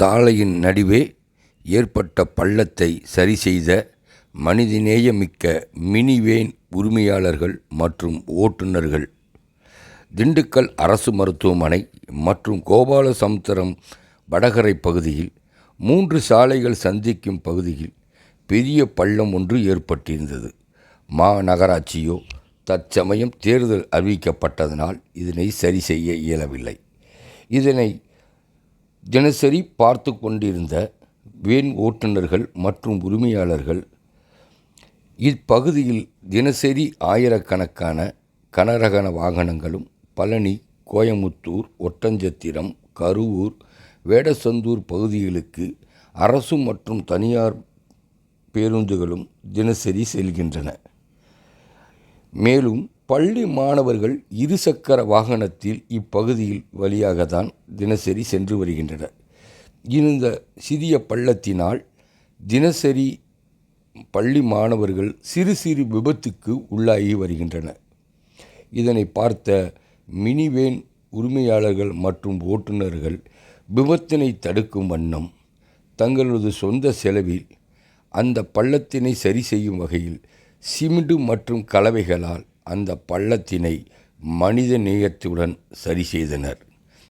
சாலையின் நடுவே ஏற்பட்ட பள்ளத்தை சரிசெய்த மனிதநேயமிக்க மினி வேன் உரிமையாளர்கள் மற்றும் ஓட்டுநர்கள் திண்டுக்கல் அரசு மருத்துவமனை மற்றும் கோபாலசமுத்திரம் வடகரை பகுதியில் மூன்று சாலைகள் சந்திக்கும் பகுதியில் பெரிய பள்ளம் ஒன்று ஏற்பட்டிருந்தது. மாநகராட்சியோ தற்சமயம் தேர்தல் அறிவிக்கப்பட்டதனால் இதனை சரி செய்ய இயலவில்லை. இதனை தினசரி பார்த்து கொண்டிருந்த வேன் ஓட்டுநர்கள் மற்றும் உரிமையாளர்கள் இப்பகுதியில் தினசரி ஆயிரக்கணக்கான கனரகன வாகனங்களும் பழனி கோயமுத்தூர் ஒட்டஞ்சத்திரம் கருவூர் வேடசந்தூர் பகுதிகளுக்கு அரசு மற்றும் தனியார் பேருந்துகளும் தினசரி செல்கின்றன. மேலும் பள்ளி மாணவர்கள் இருசக்கர வாகனத்தில் இப்பகுதியில் வழியாக தான் தினசரி சென்று வருகின்றனர். இந்த சிறிய பள்ளத்தினால் தினசரி பள்ளி மாணவர்கள் சிறு சிறு விபத்துக்கு உள்ளாகி வருகின்றனர். இதனை பார்த்த மினிவேன் உரிமையாளர்கள் மற்றும் ஓட்டுநர்கள் விபத்தினை தடுக்கும் வண்ணம் தங்களது சொந்த செலவில் அந்த பள்ளத்தினை சரி செய்யும் வகையில் சிமிண்டு மற்றும் கலவைகளால் அந்த பள்ளத்தினை மனித நேயத்துடன் சரி செய்தனர்.